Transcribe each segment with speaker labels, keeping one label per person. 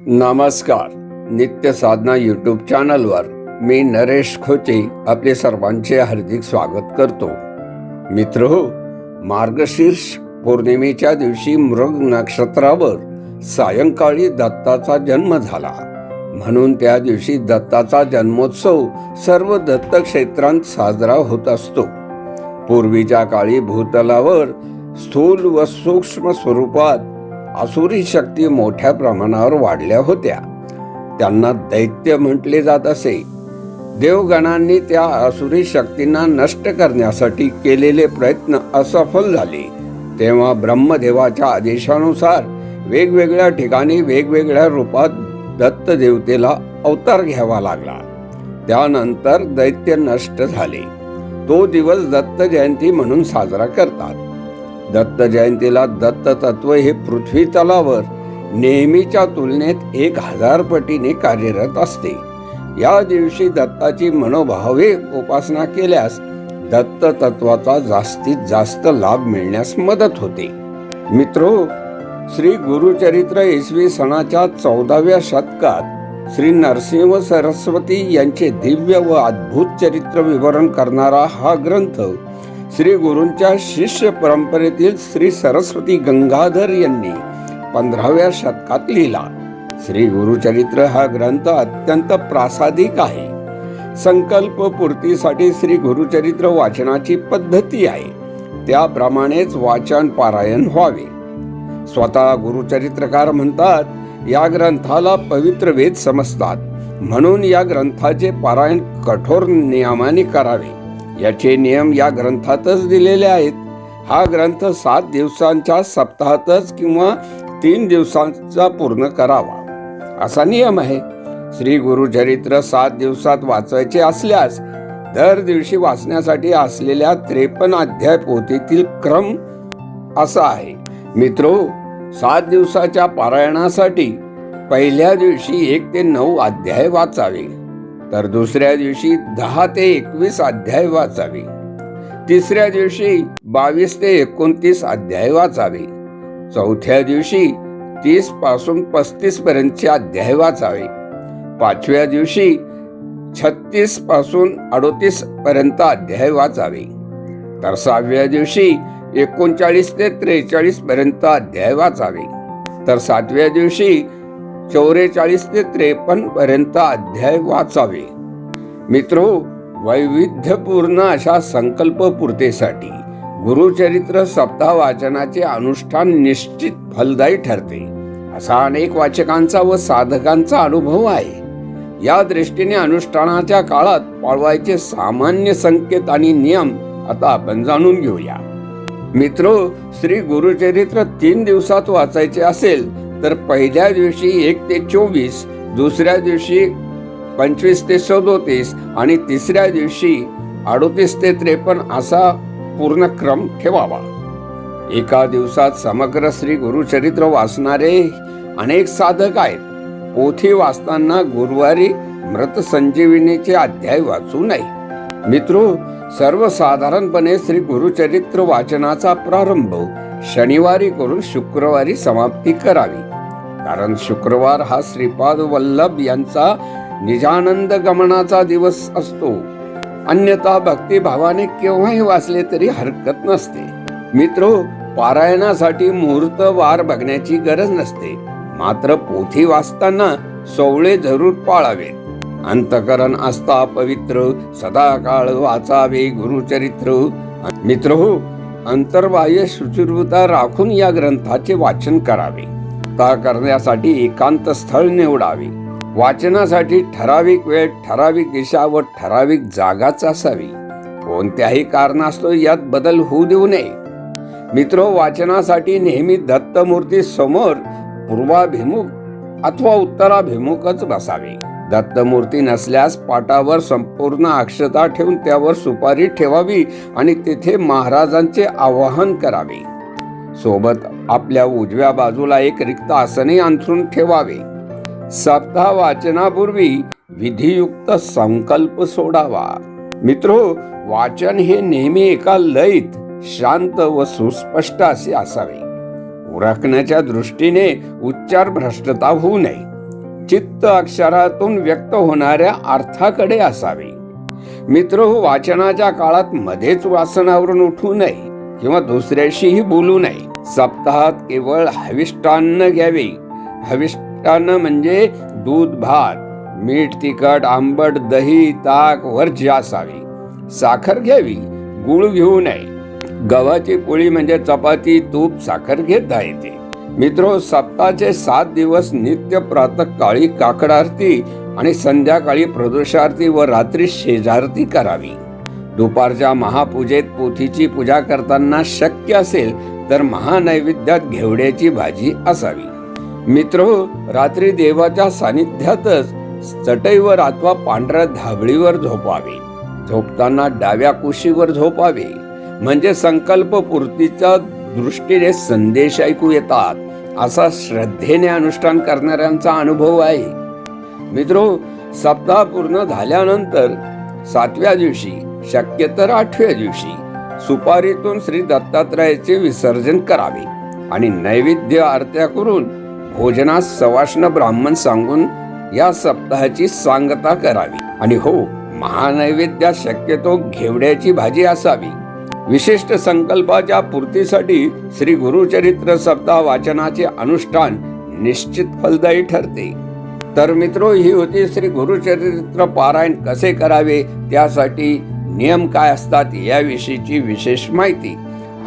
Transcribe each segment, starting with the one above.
Speaker 1: नमस्कार. नित्य साधना यूट्यूब चॅनलवर मी नरेश खोचे आपले सर्वांचे हार्दिक स्वागत करतो. मित्र हो मार्गशीर्ष पौर्णिमेच्या दिवशी मृग नक्षत्रावर सायंकाळी दत्ताचा जन्म झाला. म्हणून त्या दिवशी दत्ताचा जन्मोत्सव सर्व दत्त क्षेत्रांत साजरा होत असतो. पूर्वीच्या काळी भूतलावर स्थूल व सूक्ष्म स्वरूपात आसुरी शक्ती मोठ्या प्रमाणावर वाढल्या होत्या. त्यांना दैत्य म्हटले जात असे. देवगणांनी त्या आसुरी शक्तींना नष्ट करण्यासाठी केलेले प्रयत्न असफल झाले. तेव्हा ब्रह्मदेवाच्या आदेशानुसार वेगवेगळ्या ठिकाणी वेगवेगळ्या रूपात दत्त देवतेला अवतार घ्यावा लागला. त्यानंतर दैत्य नष्ट झाले. तो दिवस दत्त जयंती म्हणून साजरा करतात. दत्त जयंतीला दत्त तत्व हे पृथ्वी तलावर नेहमीच्या तुलनेत एक हजार पटीने कार्यरत असते. या दिवशी दत्ताची मनोभावे उपासना केल्यास दत्त तत्वाचा जास्तीत जास्त लाभ मिळण्यास मदत होते. मित्रो श्री गुरुचरित्र इसवी सणाच्या चौदाव्या शतकात श्री नरसिंह सरस्वती यांचे दिव्य व अद्भुत चरित्र विवरण करणारा हा ग्रंथ श्री गुरूंच्या शिष्य परंपरेतील श्री सरस्वती गंगाधर यांनी पंधराव्या शतकात लिहिला. श्री गुरुचरित्र हा ग्रंथ अत्यंत प्रासादिक आहे. संकल्प पूर्तीसाठी श्री गुरुचरित्र वाचनाची पद्धती आहे. त्याप्रमाणेच वाचन पारायण व्हावे. स्वतः गुरुचरित्रकार म्हणतात या ग्रंथाला पवित्र वेद समजतात. म्हणून या ग्रंथाचे पारायण कठोर नियमाने करावे. याचे नियम या ग्रंथातच दिलेले आहेत. हा ग्रंथ सात दिवसांच्या सप्ताहातच किंवा तीन दिवसांचा पूर्ण करावा. असा नियम आहे. श्री गुरुचरित्र सात दिवसात वाचायचे असल्यास दर दिवशी वाचण्यासाठी असलेल्या त्रेपन्न अध्याय पोथीतील क्रम असा आहे. मित्रो सात दिवसाच्या पारायणासाठी पहिल्या दिवशी एक ते नऊ अध्याय वाचावे. तर दुसऱ्या दिवशी दहा ते एकवीस अध्याय वाचावे. तिसऱ्या दिवशी बावीस ते एकोणतीस अध्याय वाचावे. चौथ्या दिवशी तीसपासून पस्तीस पर्यंतचे अध्याय वाचावे. पाचव्या दिवशी छत्तीसपासून अडोतीस पर्यंत अध्याय वाचावे. तर सहाव्या दिवशी एकोणचाळीस ते त्रेचाळीस पर्यंत अध्याय वाचावे. तर सातव्या दिवशी चौवेचाळीस ते त्रेपन्न पर्यंत अध्याय वाचावे. मित्र वैविध्यपूर्ण अशा संकल्पपूर्तेसाठी गुरुचरित्र सप्ताह वाचनाचे अनुष्ठान निश्चित फलदायी ठरते. असा अनेक वाचकांचा व साधकांचा अनुभव आहे. या दृष्टीने अनुष्ठानाच्या काळात पाळवायचे सामान्य संकेत आणि नियम आता आपण जाणून घेऊया. मित्रो श्री गुरुचरित्र तीन दिवसात वाचायचे असेल तर पहिल्या दिवशी एक ते चोवीस दुसऱ्या दिवशी पंचवीस ते सदोतीस आणि तिसऱ्या दिवशी अडोतीस ते त्रेपन्न असा पूर्ण क्रम ठेवावा. एका दिवसात समग्र श्री गुरुचरित्र वाचणारे अनेक साधक आहेत. पोथी वाचताना गुरुवारी मृत संजीवनीचे अध्याय वाचू नये. मित्र सर्वसाधारणपणे श्री गुरुचरित्र वाचनाचा प्रारंभ शनिवारी करून शुक्रवारी समाप्ती करावी. कारण शुक्रवार हा श्रीपाद वल्लभ यांचा निजानंद गमनाचा दिवस असतो. अन्यथा भक्तिभावाने केव्हाही वाचले तरी हरकत नसते. मित्र पारायणासाठी मुहूर्त वार बघण्याची गरज नसते. मात्र पोथी वाचताना सोवळे जरूर पाळावे. अंतकरण असता पवित्र सदाकाळ वाचावे गुरुचरित्र. मित्र हो अंतर्बाह्य शुचिरता राखून या ग्रंथाचे वाचन करावे. ता करण्यासाठी एकांत स्थळ निवडावे. वाचनासाठी ठराविक वेळ ठराविक दिशा व ठराविक जागाच असावी. कोणत्याही कारणास्तव यात बदल होऊ देऊ नये. मित्र वाचनासाठी नेहमी दत्तमूर्ती समोर पूर्वाभिमुख अथवा उत्तराभिमुखच बसावे. दत्तमूर्ती नसल्यास पाटावर संपूर्ण अक्षता ठेवून त्यावर सुपारी ठेवावी आणि तेथे महाराजांचे आवाहन करावे. सोबत आपल्या उजव्या बाजूला एक रिक्त आसने अंथरून ठेवावे. सप्ताह वाचनापूर्वी विधियुक्त संकल्प सोडावा. मित्रो वाचन हे नेहमी एका लयीत शांत व सुस्पष्ट असे असावे. उरकण्याच्या दृष्टीने उच्चार भ्रष्टता होऊ नये. चित्त अक्षरातून व्यक्त होणाऱ्या अर्थाकडे असावे. मित्र हो, वाचनाच्या काळात मध्येच वासनावरून उठू नये. किंवा दुसऱ्याशीही बोलू नये. सप्ताहात केवळ हविष्टान्न घ्यावे. हविष्टान्न म्हणजे दूध भात मीठ तिखट आंबट दही ताक वर्ज्य असावे. साखर घ्यावी. गुळ घेऊ नये. गव्हाची पोळी म्हणजे चपाती तूप साखर घेता येते. मित्रो सप्ताहाचे सात दिवस नित्य प्रातःकाळी काकड आणि संध्याकाळी प्रदोषारती व रात्री शेजारती करावी. दुपारच्या महापूजेत पोथीची पूजा करताना शक्य असेल तर महानैवेद्यात घेवड्याची भाजी असावी. मित्र रात्री देवाच्या सानिध्यातच चटईवर अथवा पांढऱ्या धाबळीवर झोपावे. झोपताना डाव्या कुशीवर झोपावे. म्हणजे संकल्प पूर्तीच्या दृष्टीने संदेश ऐकू येतात असा श्रद्धेने अनुष्ठान करणाऱ्यांचा अनुभव आहे. मित्रो सप्ताह पूर्ण झाल्यानंतर सातव्या दिवशी शक्य तर आठव्या दिवशी सुपारीतून श्री दत्तात्रयाचे विसर्जन करावे आणि नैवेद्य आरत्या करून भोजनास सवाष्ण ब्राह्मण सांगून या सप्ताहाची सांगता करावी. आणि हो महानैवेद्यात शक्यतो घेवड्याची भाजी असावी. विशिष्ट संकल्पाच्या पूर्तीसाठी श्री गुरुचरित्र सप्ताह वाचनाचे अनुष्ठान निश्चित फलदायी ठरते. तर मित्रो ही होती श्री गुरुचरित्र पारायण कसे करावे? त्यासाठी नियम काय असतात याविषयीची विशेष माहिती.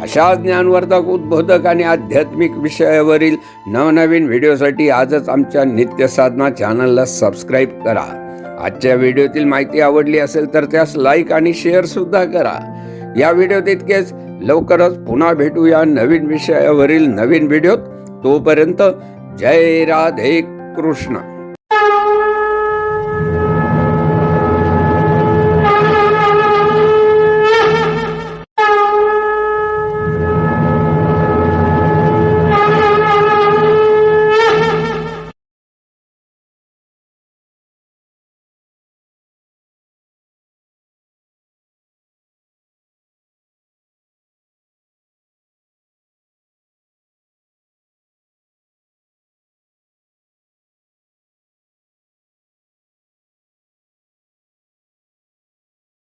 Speaker 1: अशा ज्ञानवर्धक उद्बोधक आणि आध्यात्मिक विषयावरील नवनवीन व्हिडिओसाठी आजच आमच्या नित्य साधना चॅनलला सबस्क्राईब करा. आजच्या व्हिडिओतील माहिती आवडली असेल तर त्यास लाईक आणि शेअर सुद्धा करा. या व्हिडिओत इतकेच. लवकरच पुन्हा भेटूया नवीन विषयावरील नवीन व्हिडिओत. तोपर्यंत जय राधे कृष्ण.